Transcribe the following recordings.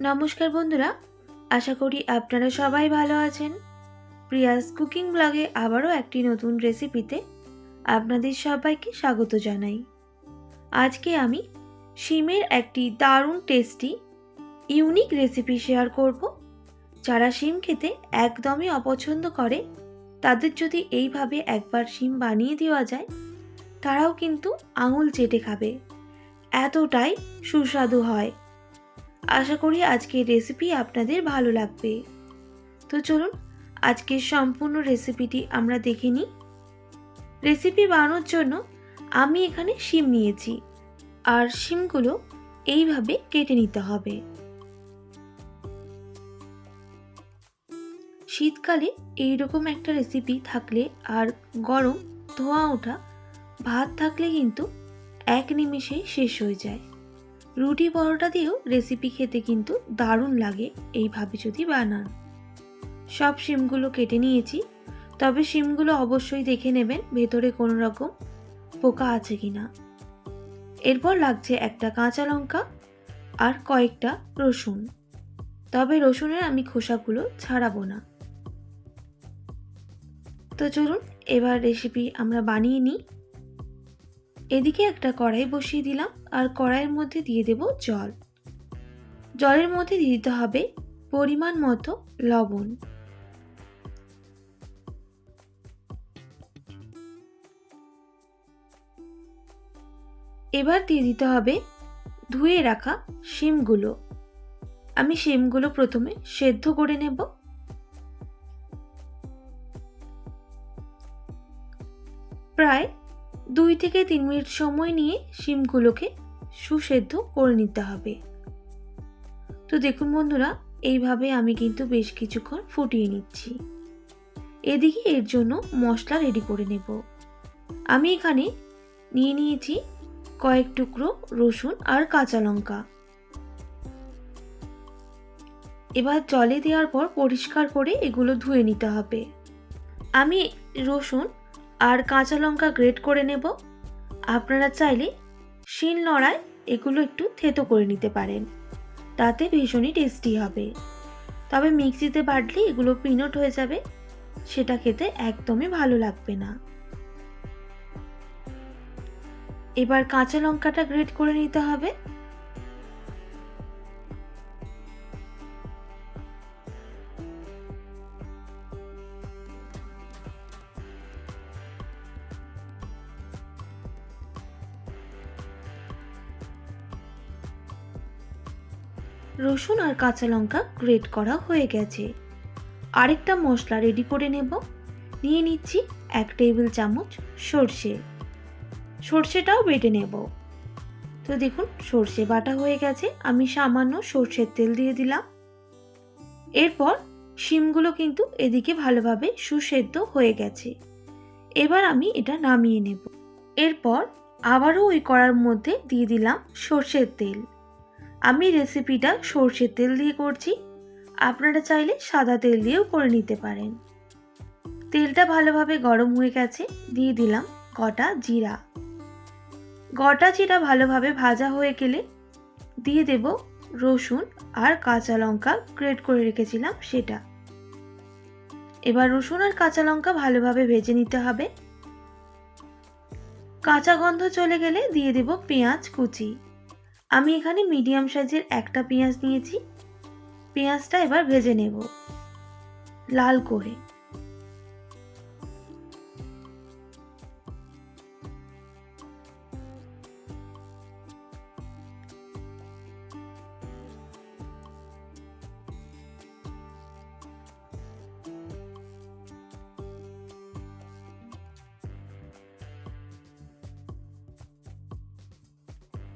নমস্কার বন্ধুরা, আশা করি আপনারা সবাই ভালো আছেন। প্রিয়াস কুকিং ব্লগে আবারও একটি নতুন রেসিপিতে আপনাদের সবাইকে স্বাগত জানাই। আজকে আমি শিমের একটি দারুণ টেস্টি, ইউনিক রেসিপি শেয়ার করব। যারা শিম খেতে একদমই অপছন্দ করে, তাদের যদি এইভাবে একবার শিম বানিয়ে দেওয়া যায়, তারাও কিন্তু আঙুল চেটে খাবে। এতটাই সুস্বাদু হয়। আশা করি আজকের রেসিপি আপনাদের ভালো লাগবে। তো চলুন, আজকের সম্পূর্ণ রেসিপিটি আমরা দেখে নিই। রেসিপি বানানোর জন্য আমি এখানে শিম নিয়েছি। আর শিমগুলো এইভাবে কেটে নিতে হবে। শীতকালে এইরকম একটা রেসিপি থাকলে আর গরম ধোঁয়া ওঠা, ভাত থাকলে কিন্তু এক নিমেষেই শেষ হয়ে যায়। রুটি পরোটা দিয়েও রেসিপি খেতে কিন্তু দারুণ লাগে এইভাবে যদি বানান। সব শিমগুলো কেটে নিয়েছি, তবে শিমগুলো অবশ্যই দেখে নেবেন ভেতরে কোনো রকম পোকা আছে কি না এরপর লাগছে একটা কাঁচা লঙ্কা আর কয়েকটা রসুন। তবে রসুনের আমি খোসাগুলো ছাড়াবো না। তো চলুন, এবার রেসিপি আমরা বানিয়ে নিই। এদিকে একটা কড়াই বসিয়ে দিলাম আর কড়াইয়ের মধ্যে দিয়ে দেব জল। জলের মধ্যে দিয়ে দিতে হবে পরিমাণ মতো লবণ। এবার দিয়ে দিতে হবে ধুয়ে রাখা শিমগুলো। আমি শিমগুলো প্রথমে সেদ্ধ করে নেব। প্রায় দুই থেকে তিন মিনিট সময় নিয়ে শিমগুলোকে সুসেদ্ধ করে নিতে হবে। তো দেখুন বন্ধুরা, এইভাবে আমি কিন্তু বেশ কিছুক্ষণ ফুটিয়ে নিচ্ছি। এদিকে এর জন্য মশলা রেডি করে নেব। আমি এখানে নিয়ে নিয়েছি কয়েক টুকরো রসুন আর কাঁচা লঙ্কা। এবার জলে দেওয়ার পর পরিষ্কার করে এগুলো ধুয়ে নিতে হবে। আমি রসুন আর কাঁচা লঙ্কা গ্রেট করে নেব। আপনারা চাইলে শিল নড়ায় এগুলো একটু থেতো করে নিতে পারেন। তাতে ভীষণই টেস্টি হবে। তবে মিক্সিতে বাটলে এগুলো পিনট হয়ে যাবে, সেটা খেতে একদমই ভালো লাগবে না। এবার কাঁচা লঙ্কাটা গ্রেট করে নিতে হবে। রসুন আর কাঁচা লঙ্কা গ্রেট করা হয়ে গেছে। আরেকটা মশলা রেডি করে নেব। নিয়ে নিচ্ছি এক টেবিল চামচ সর্ষে। সর্ষেটাও বেটে নেব। তো দেখুন, সর্ষে বাটা হয়ে গেছে। আমি সামান্য সর্ষের তেল দিয়ে দিলাম। এরপর শিমগুলো কিন্তু এদিকে ভালোভাবে সুসেদ্ধ হয়ে গেছে। এবার আমি এটা নামিয়ে নেব। এরপর আবারও ওই কড়ার মধ্যে দিয়ে দিলাম সর্ষের তেল। আমি রেসিপিটা সর্ষের তেল দিয়ে করছি। আপনারা চাইলে সাদা তেল দিয়েও করে নিতে পারেন। তেলটা ভালোভাবে গরম হয়ে গেছে, দিয়ে দিলাম গোটা জিরা। গোটা জিরা ভালোভাবে ভাজা হয়ে গেলে দিয়ে দেব রসুন আর কাঁচা লঙ্কা গ্রেট করে রেখেছিলাম সেটা। এবার রসুন আর কাঁচা লঙ্কা ভালোভাবে ভেজে নিতে হবে। কাঁচা গন্ধ চলে গেলে দিয়ে দেব পেঁয়াজ কুচি। আমি এখানে মিডিয়াম সাইজের একটা পেঁয়াজ নিয়েছি। পেঁয়াজটা এবার ভেজে নেব। লাল করে।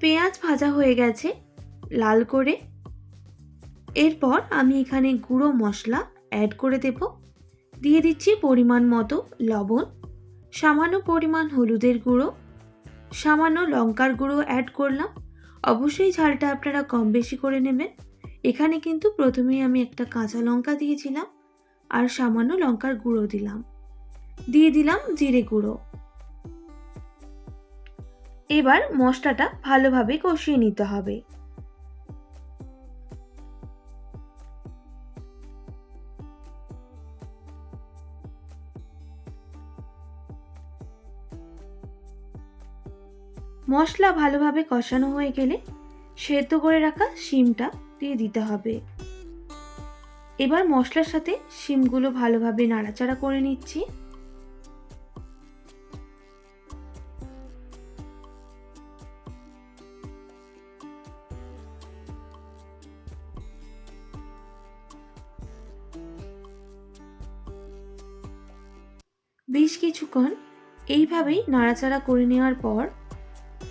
পেঁয়াজ ভাজা হয়ে গেছে, লাল করে। এরপর আমি এখানে গুঁড়ো মশলা অ্যাড করে দেব। দিয়ে দিচ্ছি পরিমাণ মতো লবণ, সামান্য পরিমাণ হলুদের গুঁড়ো, সামান্য লঙ্কার গুঁড়ো অ্যাড করলাম। অবশ্যই ঝালটা আপনারা কম বেশি করে নেবেন। এখানে কিন্তু প্রথমেই আমি একটা কাঁচা লঙ্কা দিয়েছিলাম আর সামান্য লঙ্কার গুঁড়ো দিলাম। দিয়ে দিলাম জিরে গুঁড়ো। এবার মশলাটা ভালোভাবে কষিয়ে নিতে হবে। মশলা ভালোভাবে কষানো হয়ে গেলে সেদ্ধ করে রাখা শিমটা দিয়ে দিতে হবে। এবার মশলার সাথে শিমগুলো ভালোভাবে নাড়াচাড়া করে নিচ্ছি। বেশ কিছুক্ষণ এইভাবেই নাড়াচাড়া করে নেওয়ার পর,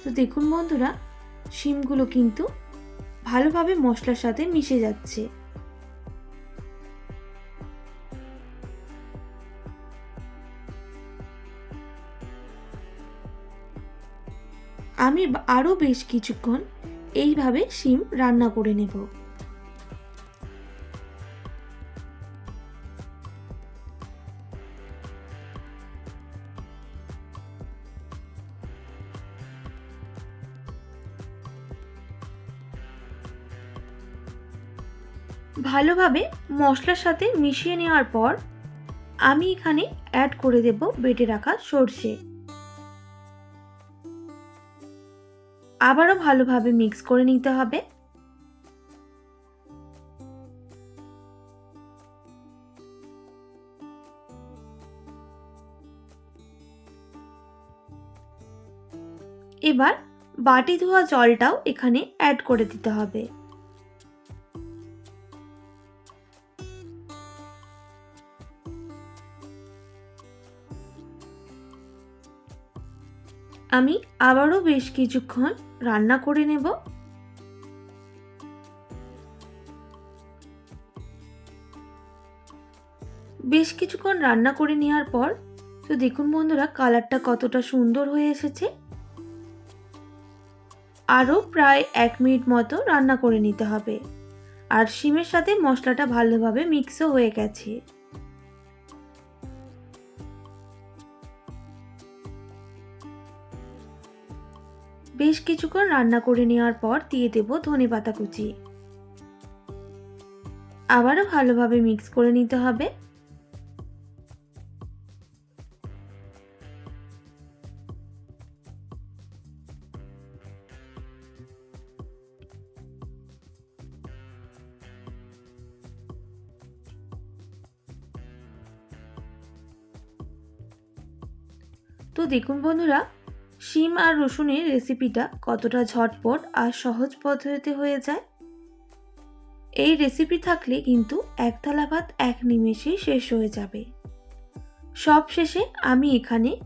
তো দেখুন বন্ধুরা, শিমগুলো কিন্তু ভালোভাবে মশলার সাথে মিশে যাচ্ছে। আমি আরও বেশ কিছুক্ষণ এইভাবে শিম রান্না করে নেব। ভালোভাবে মশলার সাথে মিশিয়ে নেওয়ার পর আমি এখানে অ্যাড করে দেব বেটে রাখা সর্ষে। আবারও ভালোভাবে মিক্স করে নিতে হবে। এবার বাটি ধোয়া জলটাও এখানে অ্যাড করে দিতে হবে। আমি আবারও বেশ কিছুক্ষণ রান্না করে নেব। বেশ কিছুক্ষণ রান্না করে নেওয়ার পর, তো দেখুন বন্ধুরা, কালারটা কতটা সুন্দর হয়ে এসেছে। আরও প্রায় এক মিনিট মতো রান্না করে নিতে হবে। আর শিমের সাথে মশলাটা ভালোভাবে মিক্সও হয়ে গেছে। বেশ কিছুক্ষণ রান্না করে নেওয়ার পর দিয়ে দেব ধনে পাতা কুচি। আবারও ভালোভাবে মিক্স করে নিতে হবে। তো দেখুন বন্ধুরা শিম আর রসুনের রেসিপিটা কতটা ঝটপট আর সহজ পদ্ধতিতে হয়ে যায়? এই রেসিপি থাকলে কিন্তু এক থালা ভাত এক নিমেষেই শেষ হয়ে যাবে। সব শেষে আমি এখানে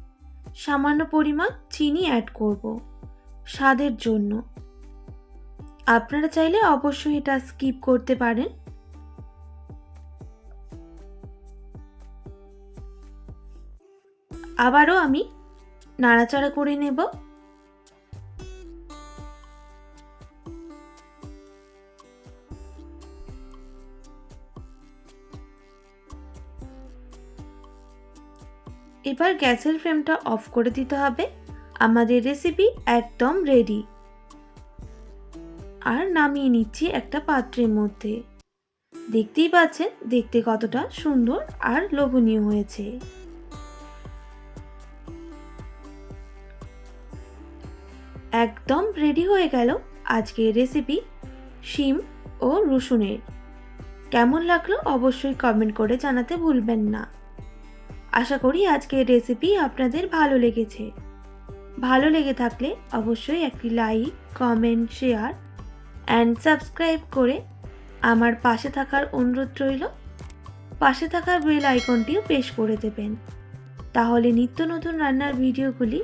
সামান্য পরিমাণ চিনি অ্যাড করব স্বাদের জন্য। আপনারা চাইলে অবশ্যই এটা স্কিপ করতে পারেন। আবারও আমি নাড়াচাড়া করে নেব। এবার গ্যাসের ফ্লেমটা অফ করে দিতে হবে। আমাদের রেসিপি একদম রেডি আর নামিয়ে নিচ্ছি একটা পাত্রের মধ্যে। দেখতেই পাচ্ছেন, দেখতে কতটা সুন্দর আর লোভনীয় হয়েছে। একদম রেডি হয়ে গেল আজকের রেসিপি শিম ও রসুনের। কেমন লাগল অবশ্যই কমেন্ট করে জানাতে ভুলবেন না। আশা করি আজকের রেসিপি আপনাদের ভালো লেগেছে। ভালো লেগে থাকলে অবশ্যই একটি like comment share and subscribe করে আমার পাশে থাকার অনুরোধ রইল। পাশে থাকার বেল আইকনটিও পেশ করে দেবেন। তাহলে নিত্য নতুন রান্নার ভিডিওগুলি